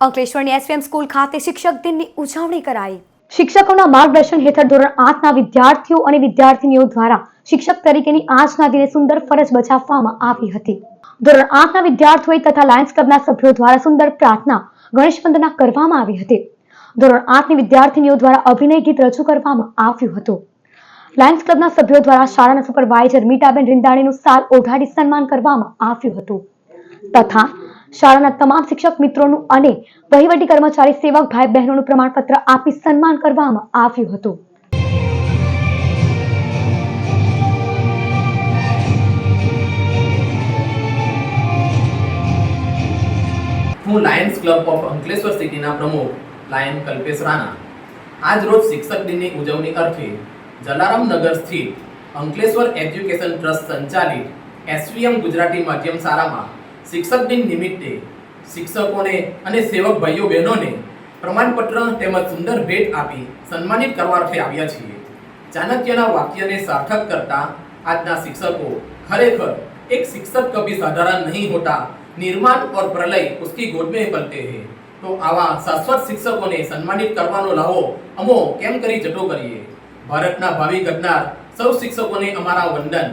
અંકલેશ્વરની SVM school ખાતે શિક્ષક દિનની ઉજવણી કરાઈ. શિક્ષકોના માર્ગદર્શન હેઠળ ધોરણ આઠના વિદ્યાર્થીઓ અને વિદ્યાર્થીનીઓ દ્વારા શિક્ષક તરીકેની આજના દિને સુંદર ફરજ બજાવવામાં આવી હતી. ધોરણ આઠના વિદ્યાર્થીઓ તથા લાયન્સ ક્લબના સભ્યો દ્વારા સુંદર પ્રાર્થના, ગણેશ વંદના કરવામાં આવી હતી. ધોરણ આઠની વિદ્યાર્થીનીઓ દ્વારા અભિનય ગીત રજૂ કરવામાં આવ્યું હતું. લાયન્સ ક્લબના સભ્યો દ્વારા શાળાના સુપરવાઇઝર મીટાબેન રિંદાણીનું સાલ ઓઢાડી સન્માન કરવામાં આવ્યું હતું. તથા શાળાના તમામ શિક્ષક મિત્રોનું અને વહીવટી કર્મચારી સેવક ભાઈ બહેનોનું પ્રમાણપત્ર આપી સન્માન કરવામાં આવ્યું હતું. હું લાયન્સ ક્લબ ઓફ અંકલેશ્વર સિટીના પ્રમુખ લાયન કલ્પેશ રાણા. આજ રોજ શિક્ષક દિનની ઉજવણી અર્થે જલારામ નગર સ્થિત અંકલેશ્વર એજ્યુકેશન ટ્રસ્ટ સંચાલિત એસવીએમ ગુજરાતી માધ્યમ શાળામાં શિક્ષક દિન નિમિત્તે શિક્ષકોને અને સેવક ભાઈઓ બહેનોને પ્રમાણપત્ર તેમજ સુંદર ભેટ આપી સન્માનિત કરવા અર્થે આવ્યા છીએ ચાણક્યના વાક્યને સાર્થક કરતા આજના શિક્ષકો ખરેખર एक शिक्षक कभी साधारण नहीं होता निर्माण और प्रलय उसकी गोद में पलते हैं તો આવા શાશ્વત શિક્ષકોને સન્માનિત કરવાનો લાવો અમો કેમ કરી જટો કરીએ ભારતના ભાવિ ઘડનાર સૌ શિક્ષકોને અમારા વંદન